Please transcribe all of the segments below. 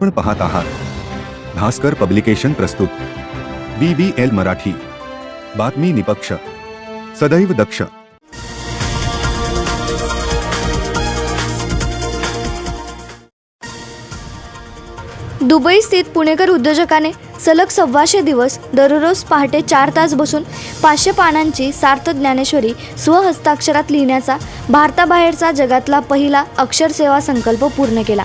आपण पाहत आहात. भास्कर पब्लिकेशन प्रस्तुत. B B L Marathi. बातमी निपक्ष. सदैव दक्ष. दुबई स्थित पुणेकर उद्योजकाने सलग सव्वाशे दिवस दररोज पहाटे चार तास बसून पाचशे पानांची सार्थ ज्ञानेश्वरी स्वहस्ताक्षरात लिहिण्याचा भारताबाहेरचा जगातला पहिला अक्षरसेवा संकल्प पूर्ण केला.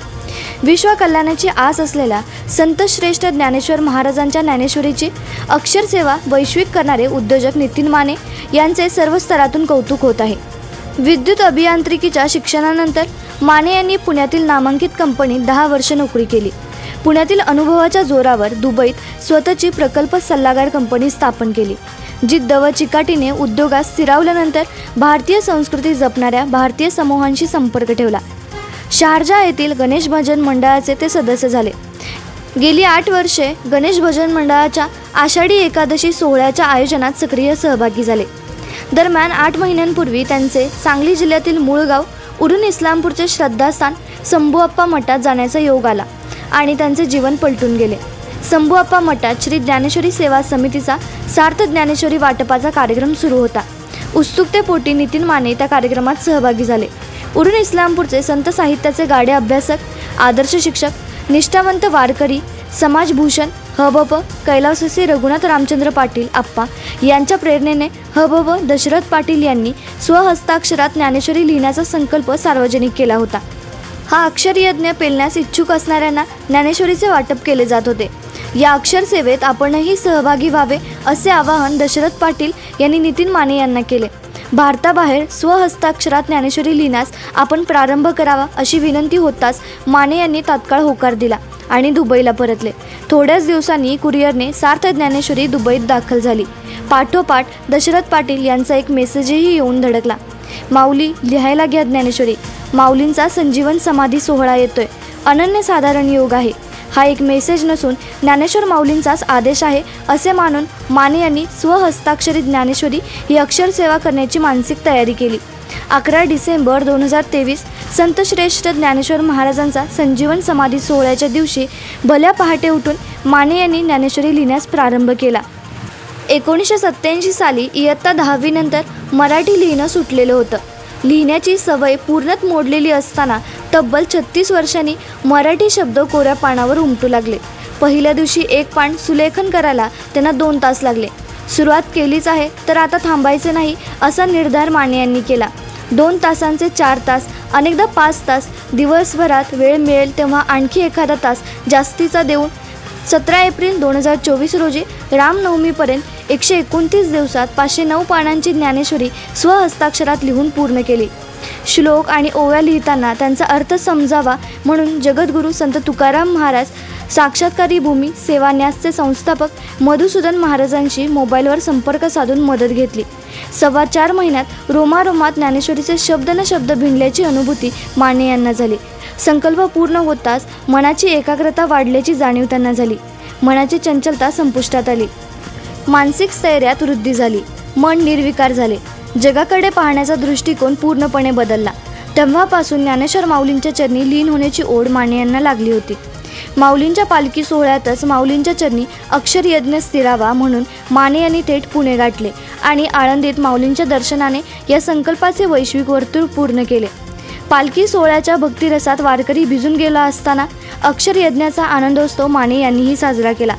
विश्व कल्याणाची आस असलेल्या संतश्रेष्ठ ज्ञानेश्वर महाराजांच्या ज्ञानेश्वरीची अक्षरसेवा वैश्विक करणारे उद्योजक नितीन माने यांचे सर्व स्तरातून कौतुक होत आहे. विद्युत अभियांत्रिकीच्या शिक्षणानंतर माने यांनी पुण्यातील नामांकित कंपनीत दहा वर्ष नोकरी केली. पुण्यातील अनुभवाच्या जोरावर दुबईत स्वतःची प्रकल्प सल्लागार कंपनी स्थापन केली जिद्द व चिकाटीने उद्योगात स्थिरावल्यानंतर भारतीय संस्कृती जपणाऱ्या भारतीय समूहांशी संपर्क ठेवला. शारजा येथील गणेश भजन मंडळाचे ते सदस्य झाले. गेली आठ वर्षे गणेश भजन मंडळाच्या आषाढी एकादशी सोहळ्याच्या आयोजनात सक्रिय सहभागी झाले. दरम्यान आठ महिन्यांपूर्वी त्यांचे सांगली जिल्ह्यातील मूळ गाव उरून इस्लामपूरचे श्रद्धास्थान संभूअप्पा मठात जाण्याचा योग आला आणि त्यांचे जीवन पलटून गेले. संभूअप्पा मठात श्री ज्ञानेश्वरी सेवा समितीचा सार्थ ज्ञानेश्वरी वाटपाचा कार्यक्रम सुरू होता. उत्सुकतेपोटी नितीन माने त्या कार्यक्रमात सहभागी झाले. उरून इस्लामपूरचे संत साहित्याचे गाडे अभ्यासक आदर्श शिक्षक निष्ठावंत वारकरी समाजभूषण हबप कैलाससी रघुनाथ रामचंद्र पाटील आप्पा यांच्या प्रेरणेने हबब दशरथ पाटील यांनी स्वहस्ताक्षरात ज्ञानेश्वरी लिहिण्याचा संकल्प सार्वजनिक केला होता. हा अक्षरयज्ञ पेलण्यास इच्छुक असणाऱ्यांना ज्ञानेश्वरीचे वाटप केले जात होते. या अक्षरसेवेत आपणही सहभागी व्हावे असे आवाहन दशरथ पाटील यांनी नितीन माने यांना केले. भारताबाहेर स्वहस्ताक्षरात ज्ञानेश्वरी लिहिण्यास आपण प्रारंभ करावा अशी विनंती होताच माने यांनी तात्काळ होकार दिला आणि दुबईला परतले. थोड्याच दिवसांनी कुरिअरने सार्थ ज्ञानेश्वरी दुबईत दाखल झाली. पाठोपाठ दशरथ पाटील यांचा एक मेसेजही येऊन धडकला. माऊली लिहायला घ्या ज्ञानेश्वरी. माऊलींचा संजीवन समाधी सोहळा येतोय. अनन्यसाधारण योग आहे. हा एक मेसेज नसून ज्ञानेश्वर माऊलींचाच आदेश आहे असे मानून माने यांनी स्वहस्ताक्षरी ज्ञानेश्वरी ही अक्षरसेवा करण्याची मानसिक तयारी केली. अकरा डिसेंबर दोन हजार तेवीस संतश्रेष्ठ ज्ञानेश्वर महाराजांचा संजीवन समाधी सोहळ्याच्या दिवशी भल्या पहाटे उठून माने यांनी ज्ञानेश्वरी लिहिण्यास प्रारंभ केला. एकोणीसशे सत्त्याऐंशी साली इयत्ता दहावीनंतर मराठी लिहिणं सुटलेलं होतं. लिहिण्याची सवय पूर्णत मोडलेली असताना तब्बल छत्तीस वर्षांनी मराठी शब्द कोऱ्या पानावर उमटू लागले. पहिल्या दिवशी एक पान सुलेखन करायला त्यांना दोन तास लागले. सुरुवात केलीच आहे तर आता थांबायचे नाही असा निर्धार माने यांनी केला. दोन तासांचे चार तास अनेकदा पाच तास दिवसभरात वेळ मिळेल तेव्हा आणखी एखादा तास जास्तीचा देऊन सतरा एप्रिल दोन हजार चोवीस रोजी रामनवमीपर्यंत एकशे एकोणतीस दिवसात पाचशे नऊ पानांची ज्ञानेश्वरी स्वहस्ताक्षरात लिहून पूर्ण केली. श्लोक आणि ओव्या लिहिताना त्यांचा अर्थ समजावा म्हणून जगद्गुरू संत तुकाराम महाराज साक्षात्कारी भूमी सेवान्यासचे संस्थापक मधुसूदन महाराजांशी मोबाईलवर संपर्क साधून मदत घेतली. सव्वा चार महिन्यात रोमारोमात ज्ञानेश्वरीचे शब्द न शब्द भिनल्याची अनुभूती माने यांना झाली. संकल्प पूर्ण होताच मनाची एकाग्रता वाढल्याची जाणीव त्यांना झाली. मनाची चंचलता संपुष्टात आली. मानसिक स्थैर्यात वृद्धी झाली. मन निर्विकार झाले. जगाकडे पाहण्याचा दृष्टिकोन पूर्णपणे बदलला. तेव्हापासून ज्ञानेश्वर माऊलींच्या चरणी लीन होण्याची ओढ माने यांना लागली होती. माऊलींच्या पालखी सोहळ्यातच माऊलींच्या चरणी अक्षरयज्ञ स्थिरावा म्हणून माने यांनी थेट पुणे गाठले आणि आळंदीत माऊलींच्या दर्शनाने या संकल्पाचे वैश्विक वर्तुळ पूर्ण केले. पालखी सोहळ्याच्या भक्तिरसात वारकरी भिजून गेला असताना अक्षरयज्ञाचा आनंदोत्सव माने यांनीही साजरा केला.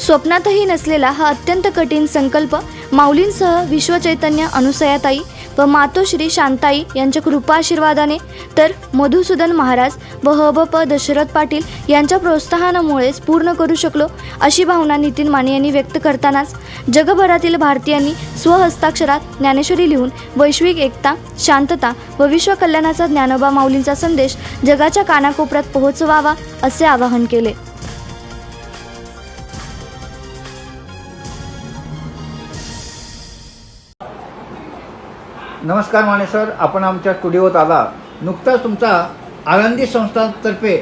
स्वप्नातही नसलेला हा अत्यंत कठीण संकल्प माऊलींसह विश्वचैतन्य अनुसयाताई व मातोश्री शांताई यांच्या कृपा आशीर्वादाने तर मधुसूदन महाराज व हबप दशरथ पाटील यांच्या प्रोत्साहनामुळेच पूर्ण करू शकलो अशी भावना नितीन माने यांनी व्यक्त करतानाच जगभरातील भारतीयांनी स्वहस्ताक्षरात ज्ञानेश्वरी लिहून वैश्विक एकता शांतता व विश्वकल्याणाचा ज्ञानोबा माऊलींचा संदेश जगाच्या कानाकोपऱ्यात पोहोचवावा असे आवाहन केले. नमस्कार माने सर आपण आमच्या स्टुडिओत आला. नुकताच तुमचा आळंदी संस्थांतर्फे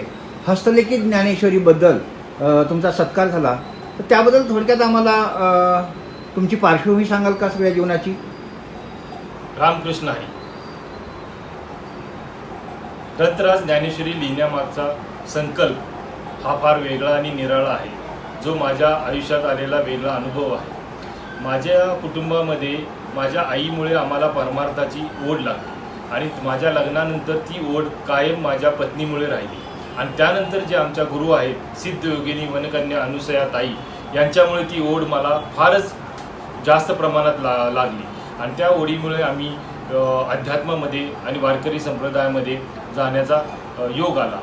हस्तलिखित ज्ञानेश्वरीबद्दल तुमचा सत्कार झाला. तर त्याबद्दल थोडक्यात आम्हाला तुमची पार्श्वभूमी सांगाल का सगळ्या जीवनाची? रामकृष्ण आहे. ग्रंथराज ज्ञानेश्वरी लिहिण्यामागचा संकल्प हा फार वेगळा आणि निराळा आहे. जो माझ्या आयुष्यात आलेला वेगळा अनुभव आहे. माझ्या कुटुंबामध्ये माझ्या आईमुळे आम्हाला परमार्थाची ओढ लागली. आणि माझ्या लग्नानंतर ती ओढ कायम माझ्या पत्नीमुळे राहिली. आणि त्यानंतर जे आमच्या गुरु आहेत सिद्ध योगिनी वनकन्या अनुसया ताई यांच्यामुळे ती ओढ मला फारच जास्त प्रमाणात ला लागली. आणि त्या ओढीमुळे आम्ही अध्यात्मामध्ये आणि वारकरी संप्रदायामध्ये जाण्याचा योग आला.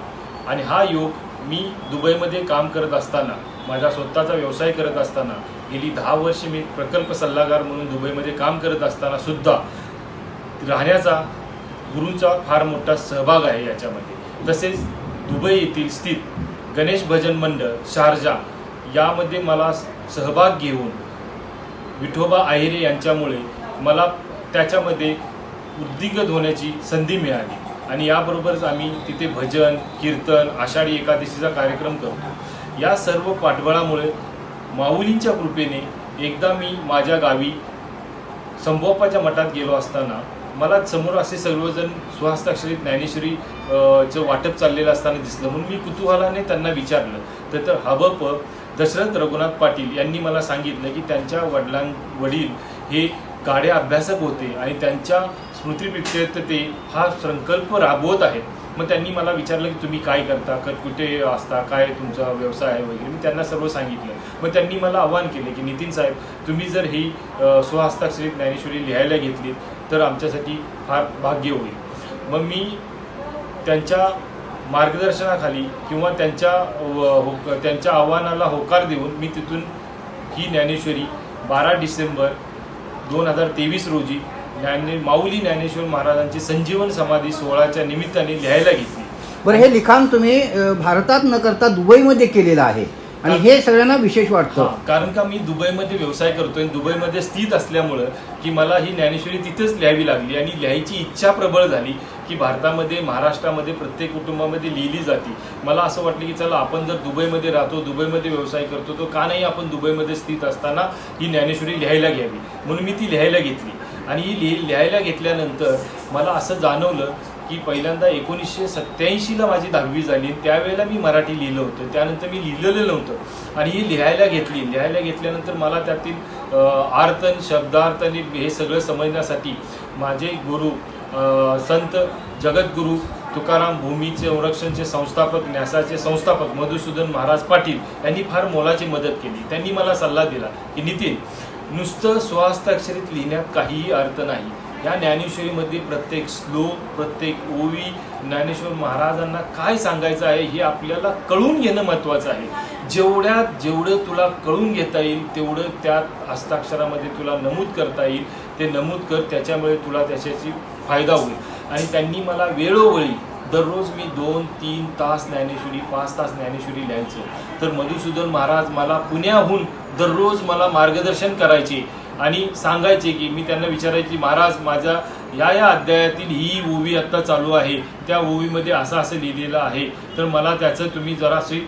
आणि हा योग मी दुबईमध्ये काम करत असताना माझा स्वतःचा व्यवसाय करत असताना गेली दहा वर्षे मी प्रकल्प सल्लागार म्हणून दुबईमध्ये काम करत असताना सुद्धा राहण्याचा गुरूंचा फार मोठा सहभाग आहे याच्यामध्ये. तसेच दुबई येथील स्थित गणेश भजन मंडळ शारजा यामध्ये मला सहभाग घेऊन विठोबा आहिरे यांच्यामुळे मला त्याच्यामध्ये उद्दिगत होण्याची संधी मिळाली. आणि याबरोबरच आम्ही तिथे भजन कीर्तन आषाढी एकादशीचा कार्यक्रम करतो. या सर्व पाठबळामुळे माऊलींच्या कृपेने एकदा मी माझ्या गावी संभोपाच्या मठात गेलो असताना मला समोर असे सर्वजण सुहस्ताक्षरी ज्ञानेश्वरी चं वाटप चाललेलं असताना दिसलं. म्हणून मी कुतूहलाने त्यांना विचारलं. तर तर हबप दशरथ रघुनाथ पाटील यांनी मला सांगितलं की त्यांच्या वडिलां वडील हे गाड्या अभ्यासक होते आणि त्यांच्या स्मृतिपिक्षेत ते हा संकल्प राबवत आहेत. मग त्यांनी मला विचारलं की तुम्ही काय करता? क कुठे असता? काय तुमचा व्यवसाय आहे वगैरे? मी त्यांना सर्व सांगितलं. मग त्यांनी मला आवाहन केले की नितीन साहेब तुम्ही जर ही स्वहस्ताक्षरित ज्ञानेश्वरी लिहायला घेतली तर आमच्यासाठी फार भाग्य होईल. मग मी त्यांच्या मार्गदर्शनाखाली किंवा त्यांच्या व- होक त्यांच्या आव्हानाला होकार देऊन मी तिथून ही ज्ञानेश्वरी बारा डिसेंबर दोन हजार तेवीस रोजी ज्ञाने माऊली ज्ञानेश्वर महाराजांची संजीवन समाधी सोहळ्याच्या निमित्ताने लिहायला घेतली. बरं हे लिखाण तुम्ही अ, भारतात न करता दुबईमध्ये केलेलं आहे. आणि हे सगळ्यांना विशेष वाटतं. कारण का मी दुबईमध्ये व्यवसाय करतोय आणि दुबईमध्ये स्थित असल्यामुळं की मला ही ज्ञानेश्वरी तिथेच लिहावी लागली आणि लिहायची इच्छा प्रबळ झाली की भारतामध्ये महाराष्ट्रामध्ये प्रत्येक कुटुंबामध्ये लिहिली जाते. मला असं वाटलं की चला आपण जर दुबईमध्ये राहतो दुबईमध्ये व्यवसाय करतो तो का नाही आपण दुबईमध्ये स्थित असताना ही ज्ञानेश्वरी लिहायला घ्यावी? म्हणून मी ती लिहायला घेतली. आणि ही लिहि लिहायला घेतल्यानंतर मला असं जाणवलं की पहिल्यांदा एकोणीसशे सत्त्याऐंशीला माझी दहावी झाली. त्यावेळेला मी मराठी लिहिलं होतं. त्यानंतर मी लिहिलेलं नव्हतं. आणि ही लिहायला घेतली. लिहायला घेतल्यानंतर मला त्यातील आर्तन शब्दार्थ आणि हे सगळं समजण्यासाठी माझे गुरु संत जगद्गुरू तुकाराम भूमीचे संरक्षणचे संस्थापक न्यासाचे संस्थापक मधुसूदन महाराज पाटील यांनी फार मोलाची मदत केली. त्यांनी मला सल्ला दिला की नितीन नुसतं स्वहस्ताक्षरीत लिहिण्यात काहीही अर्थ नाही. या ज्ञानेश्वरीमध्ये प्रत्येक श्लोक प्रत्येक ओवी ज्ञानेश्वर महाराजांना काय सांगायचं आहे हे आपल्याला कळून घेणं महत्त्वाचं आहे. जेवढ्यात जेवढं तुला कळून घेता येईल तेवढं त्या हस्ताक्षरामध्ये तुला नमूद करता येईल. ते नमूद कर त्याच्यामुळे तुला त्याच्याची फायदा होईल. आणि त्यांनी मला वेळोवेळी दररोज मी दोन तीन तास ज्ञानेश्वरी पाच तास ज्ञानेश्वरी लिहायचो. तर मधुसूदन महाराज मला पुण्याहून दररोज मला मार्गदर्शन करायचे आणि सांगायचे की मी त्यांना विचारायची महाराज माझ्या या या अध्यायातील ही ओवी आत्ता चालू आहे. त्या ओवीमध्ये असं असं लिहिलेलं आहे. तर मला त्याचं तुम्ही जरासे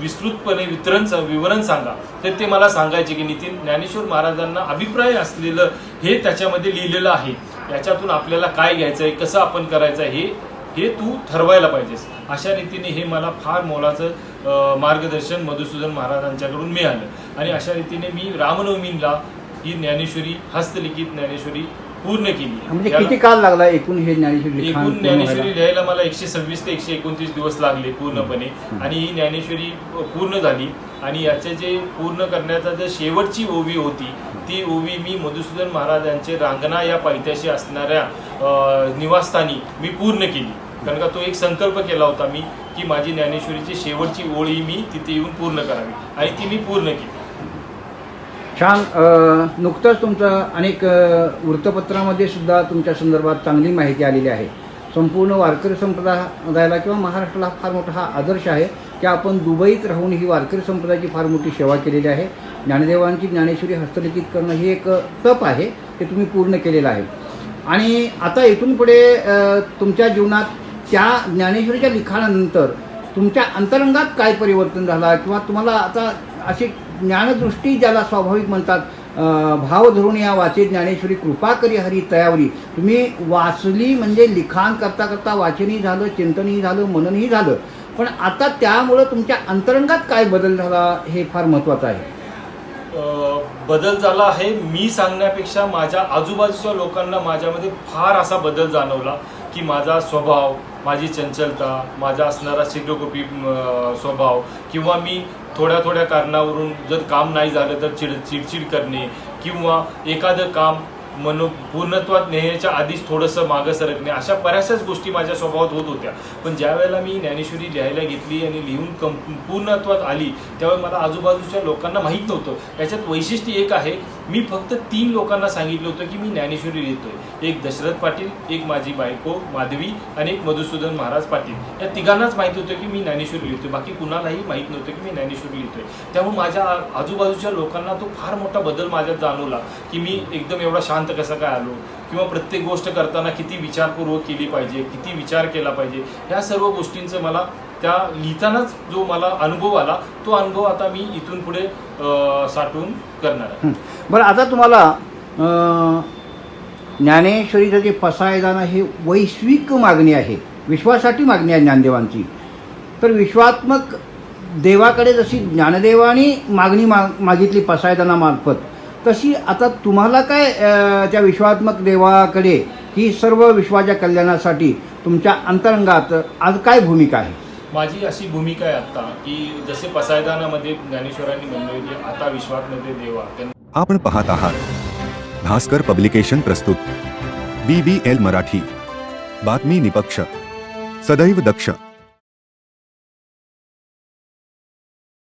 विस्तृतपणे वितरण विवरण सांगा. तर ते मला सांगायचे की नितीन ज्ञानेश्वर महाराजांना अभिप्राय असलेलं हे त्याच्यामध्ये लिहिलेलं आहे. याच्यातून आपल्याला काय घ्यायचं आहे कसं आपण करायचं आहे हे हे तू ठरवायला पाहिजेस. अशा रीतीने हे मला फार मोलाचं मार्गदर्शन मधुसूदन महाराजांच्याकडून मिळालं. आणि अशा रीतीने मी रामनवमीला ही ज्ञानेश्वरी हस्तलिखित ज्ञानेश्वरी पूर्ण केली. म्हणजे किती काळ लागला एकूण हे ज्ञानेश्वरी एकूण ज्ञानेश्वरी? लिहायला मला एकशे सव्वीस ते एकशे एकोणतीस दिवस लागले पूर्णपणे. आणि ही ज्ञानेश्वरी पूर्ण झाली. आणि याचे जे पूर्ण करण्याचा जे शेवटची ओवी होती ती ओवी मी मधुसूदन महाराजांचे रांगणा या पायथ्याशी असणाऱ्या निवासस्थानी मी पूर्ण केली. कारण का तो एक संकल्प केला होता मी की माझी ज्ञानेश्वरीची शेवटची ओळी मी तिथे येऊन पूर्ण करावी. आणि ती मी पूर्ण केली. छान. नुकतंच तुमचं अनेक वृत्तपत्रामध्ये सुद्धा तुमच्या संदर्भात चांगली माहिती आलेली आहे. संपूर्ण वारकरी संप्रदायाला किंवा महाराष्ट्राला फार मोठा हा आदर्श आहे की आपण दुबईत राहून ही वारकरी संप्रदायाची फार मोठी सेवा केलेली आहे. ज्ञानदेवांची ज्ञानेश्वरी हस्तलिखित करणं ही एक तप आहे ते तुम्ही पूर्ण केलेलं आहे. आणि आता इथून पुढे तुमच्या जीवनात त्या ज्ञानेश्वरीच्या लिखाणानंतर तुमच्या अंतरंगात काय परिवर्तन झाला? किंवा तुम्हाला आता अशी ज्ञानदृष्टी ज्याला स्वाभाविक म्हणतात भाव धरून या वाचे ज्ञानेश्वरी कृपा करी हरी तयावरी. तुम्ही वाचली म्हणजे लिखाण करता करता वाचनही झालं चिंतनही झालं मननही झालं. पण आता त्यामुळं तुमच्या अंतरंगात काय बदल झाला हे फार महत्त्वाचं आहे. बदल झाला आहे मी सांगण्यापेक्षा माझ्या आजूबाजूच्या लोकांना माझ्यामध्ये फार असा बदल जाणवला की माझा स्वभाव माझी चंचलता माझा असणारा शीघ्रकोपी स्वभाव किंवा मी थोड्या थोड्या कारणावरून जर काम नाही झालं तर चिड चिडचिड करणे किंवा एखादं काम मनो पूर्णत्वात नेण्याच्या आधीच थोडंसं मागं सरकणे अशा बऱ्याचशाच गोष्टी माझ्या स्वभावात होत होत्या. पण ज्या वेळेला मी ज्ञानेश्वरी लिहायला घेतली आणि लिहून कं पूर्णत्वात आली त्यावेळी मला आजूबाजूच्या लोकांना माहीत नव्हतं. याच्यात वैशिष्ट्य एक आहे मी फक्त तीन लोकांना सांगितलं होतं की मी ज्ञानेश्वरी लिहितोय. एक दशरथ पाटील एक माझी बायको माधवी आणि एक मधुसूदन महाराज पाटील. या तिघांनाच माहिती होतं की मी ज्ञानेश्वरी लिहितोय. बाकी कुणालाही माहीत नव्हतं की मी ज्ञानेश्वरी लिहितोय. त्यामुळे माझ्या आजूबाजूच्या लोकांना तो फार मोठा बदल माझ्यात जाणवला की मी एकदम एवढा शांत कसा काय आलो? किंवा प्रत्येक गोष्ट करताना किती विचारपूर्वक केली पाहिजे किती विचार केला पाहिजे? ह्या सर्व गोष्टींचं मला त्या लिहितानाच जो मला अनुभव आला तो अनुभव आता मी इथून पुढे साठवून करणार आहे. बरं आता तुम्हाला ज्ञानेश्वरीचं जे पसायदानं हे वैश्विक मागणी आहे. विश्वासाठी मागणी आहे ज्ञानदेवांची. तर विश्वात्मक देवाकडे जशी ज्ञानदेवानी मागणी मा मागितली पसायदानामार्फत तशी आता तुम्हाला काय त्या विश्वात्मक देवाकडे ही सर्व विश्वाच्या कल्याणासाठी तुमच्या अंतरंगात आज काय भूमिका आहे? माझी अशी भूमिका आहे आता की जसे पसायदानामध्ये ज्ञानेश्वरांनी म्हणले की आता विश्वात्मध्ये देवा. आपण पाहत आहात. भास्कर पब्लिकेशन प्रस्तुत. B B L Marathi. बातमी निपक्ष. सदैव दक्ष.